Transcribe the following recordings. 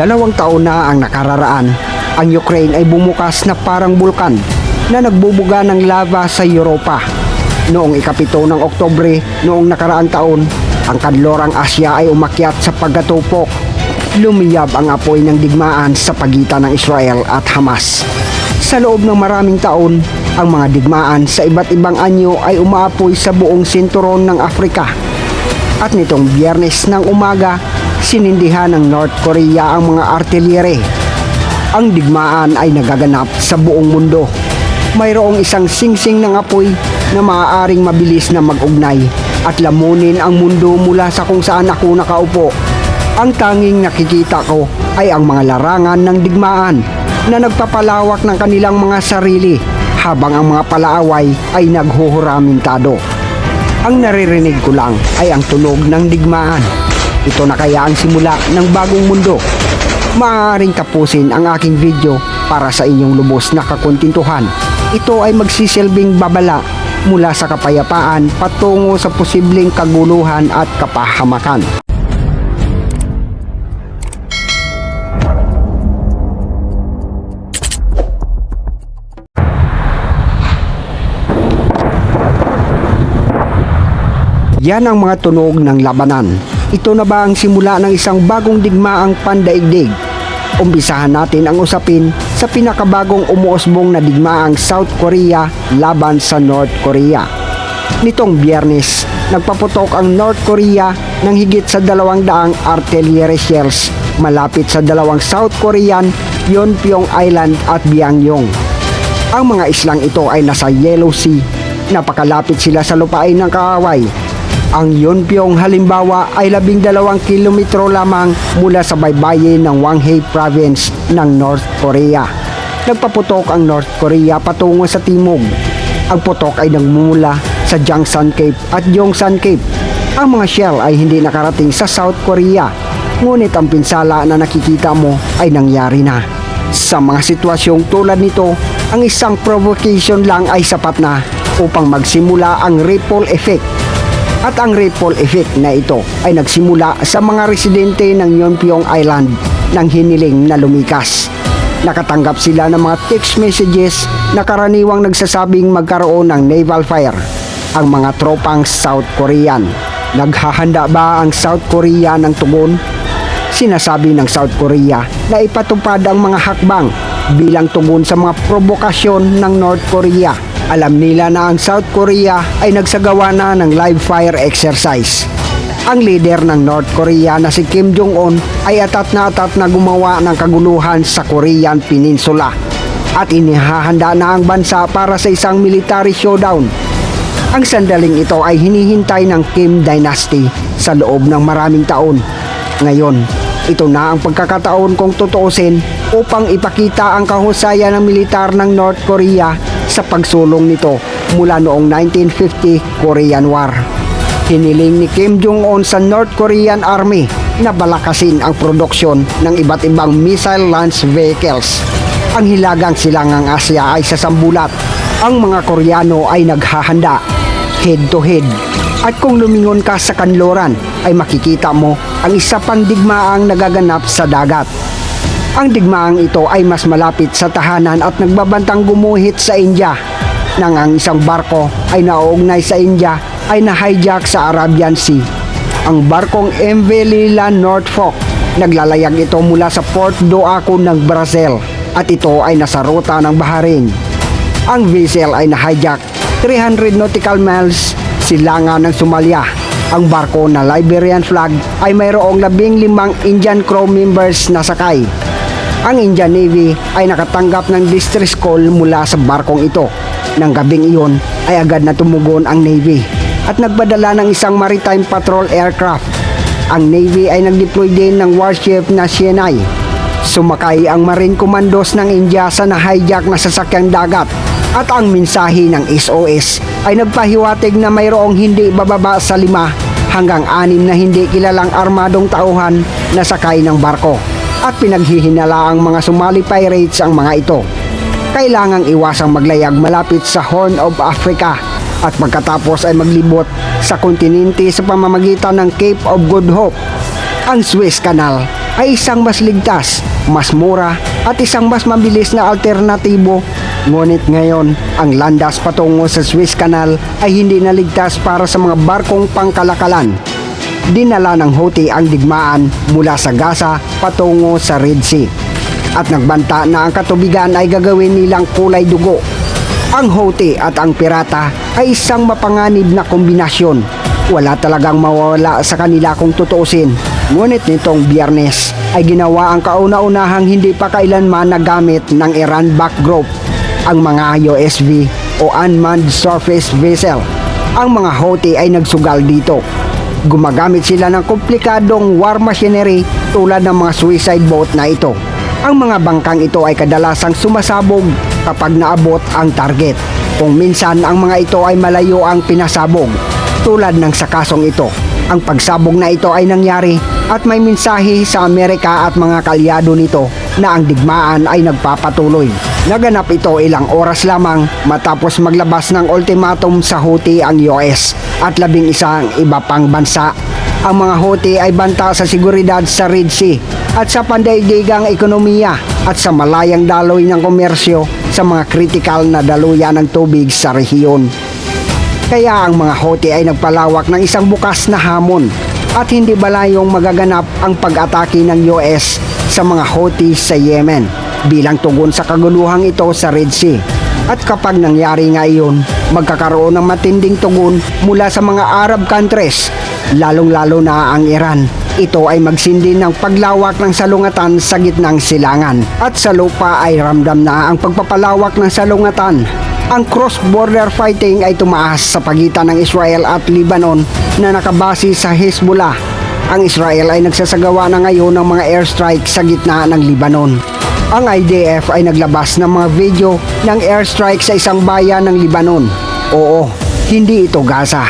Dalawang taon na ang nakararaan, ang Ukraine ay bumukas na parang bulkan na nagbubuga ng lava sa Europa. Noong ikapito ng Oktobre noong nakaraang taon, ang kanlorang Asya ay umakyat sa pagkatupok. Lumiyab ang apoy ng digmaan sa pagitan ng Israel at Hamas. Sa loob ng maraming taon, ang mga digmaan sa iba't ibang anyo ay umaapoy sa buong sinturon ng Afrika. At nitong biyernes ng umaga, sinindihan ng North Korea ang mga artillery. Ang digmaan ay nagaganap sa buong mundo. Mayroong isang singsing ng apoy na maaaring mabilis na mag-ugnay at lamunin ang mundo mula sa kung saan ako nakaupo. Ang tanging nakikita ko ay ang mga larangan ng digmaan na nagpapalawak ng kanilang mga sarili habang ang mga palaaway ay naghuhuramintado. Ang naririnig ko lang ay ang tunog ng digmaan. Ito na kaya ang simula ng bagong mundo. Maaaring tapusin ang aking video para sa inyong lubos na kakuntintuhan. Ito ay magsisilbing babala mula sa kapayapaan patungo sa posibleng kaguluhan at kapahamakan. Yan ang mga tunog ng labanan. Ito na ba ang simula ng isang bagong digmaang pandaigdig? Umpisahan natin ang usapin sa pinakabagong umuusbong na digmaang South Korea laban sa North Korea. Nitong biyernes, nagpaputok ang North Korea ng higit sa dalawang daang artillery shells malapit sa dalawang South Korean Yonpyong Island at Biangyong. Ang mga islang ito ay nasa Yellow Sea. Napakalapit sila sa lupain ng kaaway. Ang Yonpyong halimbawa ay labing dalawang kilometro lamang mula sa baybayin ng Hwanghae Province ng North Korea. Nagpaputok ang North Korea patungo sa timog. Ang putok ay nagmumula sa Jangsan Cape at Yongsan Cape. Ang mga shell ay hindi nakarating sa South Korea, ngunit ang pinsala na nakikita mo ay nangyari na. Sa mga sitwasyong tulad nito, ang isang provocation lang ay sapat na upang magsimula ang ripple effect at ang ripple effect na ito ay nagsimula sa mga residente ng Yonpyong Island nang hiniling na lumikas. Nakatanggap sila ng mga text messages na karaniwang nagsasabing magkaroon ng naval fire ang mga tropang South Korean. Naghahanda ba ang South Korea ng tugon? Sinasabi ng South Korea na ipatupad ang mga hakbang bilang tugon sa mga provokasyon ng North Korea alam nila na ang South Korea ay nagsagawa na ng live fire exercise. Ang leader ng North Korea na si Kim Jong-un ay atat na atat na gumawa ng kaguluhan sa Korean Peninsula at inihahanda na ang bansa para sa isang military showdown. Ang sandaling ito ay hinihintay ng Kim Dynasty sa loob ng maraming taon. Ngayon, ito na ang pagkakataon kong tutuusin upang ipakita ang kahusayan ng militar ng North Korea sa pagsulong nito mula noong 1950 Korean War. Hiniling ni Kim Jong-un sa North Korean Army na balakasin ang produksyon ng iba't ibang missile launch vehicles. Ang hilagang silangang Asya ay sasambulat. Ang mga Koreano ay naghahanda head to head. At kung lumingon ka sa kanloran ay makikita mo ang isa pang digmaang nagaganap sa dagat. Ang digmaang ito ay mas malapit sa tahanan at nagbabantang gumuhit sa India nang ang isang barko ay nauugnay sa India ay na-hijack sa Arabian Sea. Ang barkong MV Lila Norfolk naglalayag ito mula sa Port Doaco ng Brazil at ito ay nasa ruta ng Bahrain. Ang vessel ay na-hijack 300 nautical miles silangan ng Somalia. Ang barko na Liberian flag ay mayroong labing limang Indian crew members na sakay. Ang Indian Navy ay nakatanggap ng distress call mula sa barkong ito. Nang gabing iyon ay agad na tumugon ang Navy at nagpadala ng isang maritime patrol aircraft. Ang Navy ay nag-deploy din ng warship na Sienai. Sumakay ang Marine Commandos ng India sa na-hijack na sasakyang dagat at ang mensahe ng SOS ay nagpahiwatig na mayroong hindi bababa sa lima hanggang anim na hindi kilalang armadong tauhan na sakay ng barko at pinaghihinala ang mga Somali pirates ang mga ito. Kailangang iwasang maglayag malapit sa Horn of Africa at pagkatapos ay maglibot sa kontinente sa pamamagitan ng Cape of Good Hope Ang Suez Canal ay isang mas ligtas, mas mura at isang mas mabilis na alternatibo. Ngunit ngayon, ang landas patungo sa Suez Canal ay hindi na ligtas para sa mga barkong pangkalakalan. Dinala ng Houthi ang digmaan mula sa Gaza patungo sa Red Sea. At nagbanta na ang katubigan ay gagawin nilang kulay dugo. Ang Houthi at ang pirata ay isang mapanganib na kombinasyon. Wala talagang mawawala sa kanila kung tutuusin. Ngunit nitong biyernes ay ginawa ang kauna-unahang hindi pa kailanman nagamit ng Iran-backed group, ang mga USV o Unmanned Surface Vessel. Ang mga Houthi ay nagsugal dito. Gumagamit sila ng komplikadong war machinery tulad ng mga suicide boat na ito. Ang mga bangkang ito ay kadalasang sumasabog kapag naabot ang target. Kung minsan ang mga ito ay malayo ang pinasabog, tulad ng sa kasong ito. Ang pagsabog na ito ay nangyari at may mensahe sa Amerika at mga kalyado nito na ang digmaan ay nagpapatuloy. Naganap ito ilang oras lamang matapos maglabas ng ultimatum sa Houthi ang US at labing isang iba pang bansa. Ang mga Houthi ay banta sa seguridad sa Red Sea at sa pandaigdigang ekonomiya at sa malayang daloy ng komersyo sa mga kritikal na daluyan ng tubig sa rehiyon. Kaya ang mga Houthi ay nagpalawak ng isang bukas na hamon at hindi balayong magaganap ang pag-atake ng US sa mga Houthi sa Yemen bilang tugon sa kaguluhang ito sa Red Sea. At kapag nangyari nga iyon, magkakaroon ng matinding tugon mula sa mga Arab countries, lalong-lalo na ang Iran. Ito ay magsindi ng paglawak ng salungatan sa gitnang silangan. At sa lupa ay ramdam na ang pagpapalawak ng salungatan ang cross-border fighting ay tumaas sa pagitan ng Israel at Lebanon na nakabase sa Hezbollah. Ang Israel ay nagsasagawa na ngayon ng mga airstrike sa gitna ng Lebanon. Ang IDF ay naglabas ng mga video ng airstrike sa isang bayan ng Lebanon. Oo, hindi ito Gaza.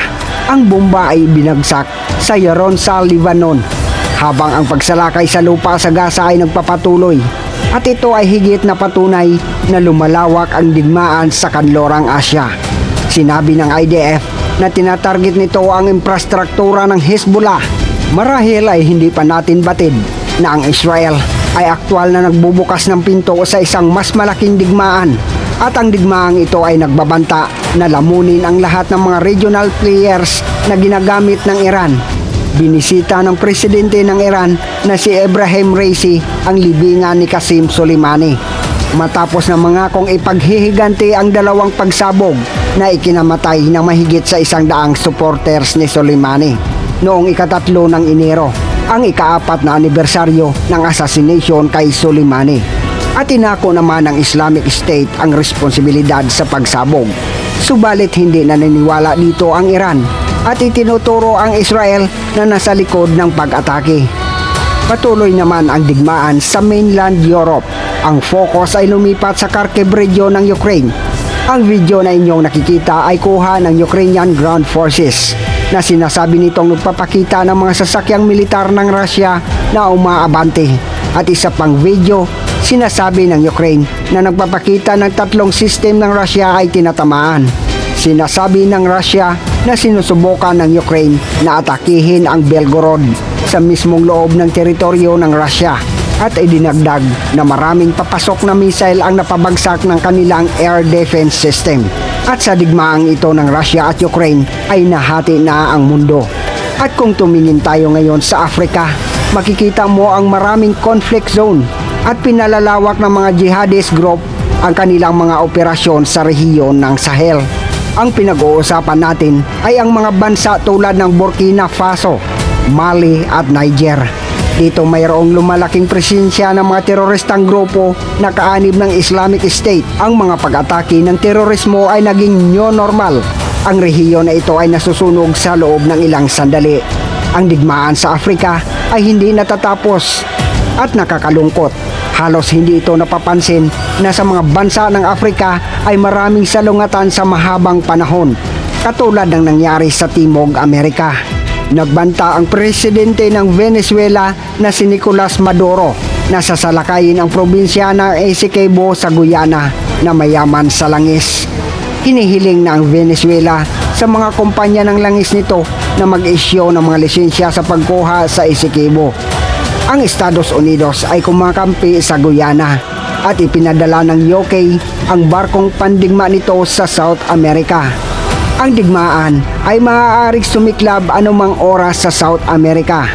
Ang bomba ay binagsak sa Yaron sa Lebanon habang ang pagsalakay sa lupa sa Gaza ay nagpapatuloy at ito ay higit na patunay na lumalawak ang digmaan sa kanlorang Asya. Sinabi ng IDF na tinatarget nito ang infrastruktura ng Hezbollah. Marahil ay hindi pa natin batid na ang Israel ay aktwal na nagbubukas ng pinto sa isang mas malaking digmaan. At ang digmaang ito ay nagbabanta na lamunin ang lahat ng mga regional players na ginagamit ng Iran. Binisita ng presidente ng Iran na si Ibrahim Raisi ang libingan ni Qasim Soleimani. Matapos na mga kong ipaghihiganti ang dalawang pagsabog na ikinamatay ng mahigit sa isang daang supporters ni Soleimani noong ikatatlo ng Enero, ang ikaapat na anibersaryo ng assassination kay Soleimani. At inako naman ng Islamic State ang responsibilidad sa pagsabog. Subalit hindi naniniwala dito ang Iran at itinuturo ang Israel na nasa likod ng pag-atake. Patuloy naman ang digmaan sa mainland Europe. Ang focus ay lumipat sa Kharkiv region ng Ukraine. Ang video na inyong nakikita ay kuha ng Ukrainian Ground Forces na sinasabi nitong nagpapakita ng mga sasakyang militar ng Russia na umaabante. At isa pang video, sinasabi ng Ukraine na nagpapakita ng tatlong system ng Russia ay tinatamaan. Sinasabi ng Russia na sinusubukan ng Ukraine na atakihin ang Belgorod sa mismong loob ng teritoryo ng Russia at idinagdag na maraming papasok na missile ang napabagsak ng kanilang air defense system. At sa digmaang ito ng Russia at Ukraine ay nahati na ang mundo. At kung tumingin tayo ngayon sa Africa, makikita mo ang maraming conflict zone at pinalalawak ng mga jihadist group ang kanilang mga operasyon sa rehiyon ng Sahel. Ang pinag-uusapan natin ay ang mga bansa tulad ng Burkina Faso, Mali at Niger. Dito mayroong lumalaking presensya ng mga teroristang grupo na kaanib ng Islamic State. Ang mga pag-atake ng terorismo ay naging new normal. Ang rehiyon na ito ay nasusunog sa loob ng ilang sandali. Ang digmaan sa Afrika ay hindi natatapos at nakakalungkot. Halos hindi ito napapansin na sa mga bansa ng Afrika ay maraming salungatan sa mahabang panahon, katulad ng nangyari sa Timog Amerika. Nagbanta ang presidente ng Venezuela na si Nicolas Maduro na sasalakayin ang probinsya ng Essequibo sa Guyana na mayaman sa langis. Hinihiling ng Venezuela sa mga kumpanya ng langis nito na mag-isyo ng mga lisensya sa pagkuha sa Esiquibo. Ang Estados Unidos ay kumakampi sa Guyana at ipinadala ng UK ang barkong pandigma nito sa South America. Ang digmaan ay maaaring sumiklab anumang oras sa South America,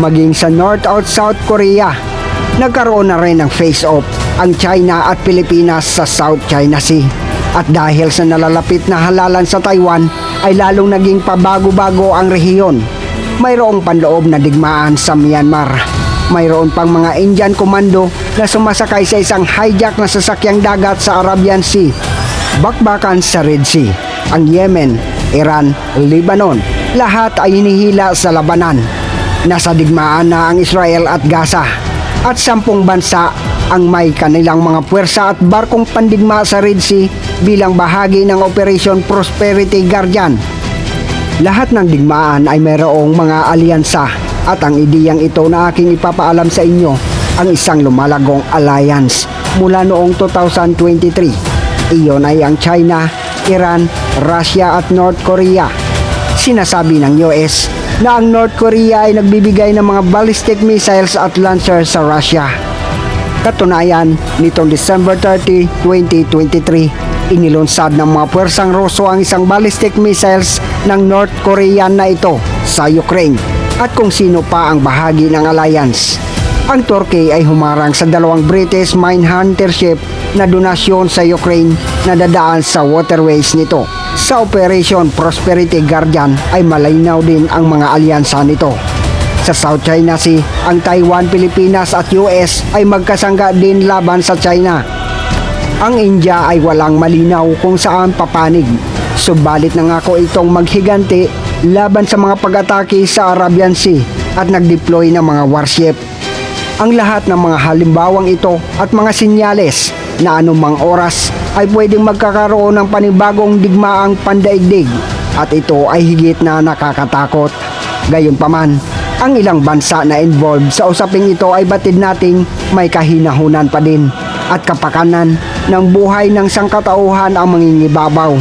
maging sa North at South Korea. Nagkaroon na rin ng face-off ang China at Pilipinas sa South China Sea. At dahil sa nalalapit na halalan sa Taiwan, ay lalong naging pabago-bago ang rehiyon. Mayroong panloob na digmaan sa Myanmar. Mayroon pang mga Indian Commando na sumasakay sa isang hijack na sasakyang dagat sa Arabian Sea. Bakbakan sa Red Sea, ang Yemen, Iran, Lebanon, lahat ay hinihila sa labanan. Nasa digmaan na ang Israel at Gaza at sampung bansa ang may kanilang mga puwersa at barkong pandigma sa Red Sea bilang bahagi ng Operation Prosperity Guardian. Lahat ng digmaan ay mayroong mga alyansa at ang ideyang ito na aking ipapaalam sa inyo ang isang lumalagong alliance mula noong 2023. Iyon ay ang China, Iran, Russia at North Korea. Sinasabi ng US na ang North Korea ay nagbibigay ng mga ballistic missiles at launchers sa Russia. Katunayan, nitong December 30, 2023, inilunsad ng mga puwersang Ruso ang isang ballistic missiles ng North Korean na ito sa Ukraine at kung sino pa ang bahagi ng alliance. Ang Turkey ay humarang sa dalawang British mine hunter ship na donasyon sa Ukraine na dadaan sa waterways nito. Sa Operation Prosperity Guardian ay malinaw din ang mga alyansa nito. Sa South China Sea, ang Taiwan, Pilipinas at US ay magkasangga din laban sa China. Ang India ay walang malinaw kung saan papanig. Subalit nangako itong maghiganti laban sa mga pag-atake sa Arabian Sea at nag-deploy ng mga warship. Ang lahat ng mga halimbawang ito at mga sinyales na anumang oras ay pwedeng magkakaroon ng panibagong digmaang pandaigdig at ito ay higit na nakakatakot. Gayunpaman, ang ilang bansa na involved sa usaping ito ay batid nating may kahinahunan pa din at kapakanan ng buhay ng sangkatauhan ang mangingibabaw.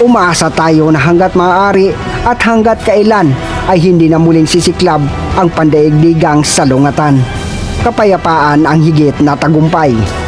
Umaasa tayo na hanggat maaari at hanggat kailan ay hindi na muling sisiklab ang pandaigdigang salungatan. Kapayapaan ang higit na tagumpay.